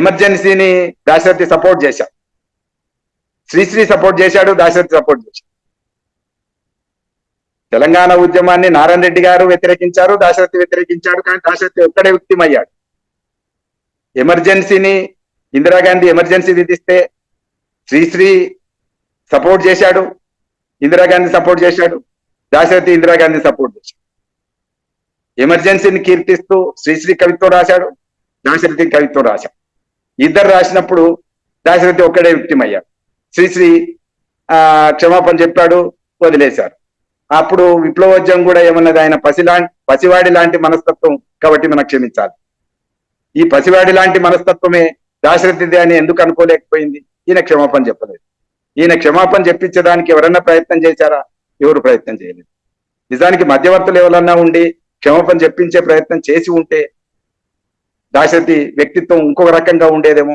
ఎమర్జెన్సీని Dasarathi support చేశాం Sri Sri support చేశాడు Dasarathi support చేశాడు. తెలంగాణ ఉద్యమాన్ని నారాయణ రెడ్డి గారు వ్యతిరేకించారు దాశరథి వ్యతిరేకించాడు కానీ దాశరథి ఒక్కడే వ్యక్తిమయ్యాడు ఎమర్జెన్సీని ఇందిరాగాంధీ ఎమర్జెన్సీ విధిస్తే శ్రీశ్రీ సపోర్ట్ చేశాడు ఇందిరాగాంధీ సపోర్ట్ చేశాడు దాశరథి ఇందిరాగాంధీ సపోర్ట్ చేశాడు. ఎమర్జెన్సీని కీర్తిస్తూ శ్రీశ్రీ కవిత్వం రాశాడు దాశరథి కవిత్వం రాశాడు. ఇద్దరు రాసినప్పుడు దాశరథి ఒక్కడే వ్యక్తిం అయ్యాడు శ్రీశ్రీ ఆ క్షమాపణ చెప్పాడు వదిలేశారు. అప్పుడు విప్లవోద్యమం కూడా ఏమన్నది? ఆయన పసిలా పసివాడి లాంటి మనస్తత్వం కాబట్టి మనం క్షమించాలి. ఈ పసివాడి లాంటి మనస్తత్వమే దాశరథిది అని ఎందుకు అనుకోలేకపోయింది? ఈయన క్షమాపణ చెప్పలేదు. ఈయన క్షమాపణ చెప్పించడానికి ఎవరన్నా ప్రయత్నం చేశారా? ఎవరు ప్రయత్నం చేయలేదు. నిజానికి మధ్యవర్తులు ఎవరన్నా ఉండి క్షమాపణ చెప్పించే ప్రయత్నం చేసి ఉంటే దాశరథి వ్యక్తిత్వం ఇంకొక రకంగా ఉండేదేమో.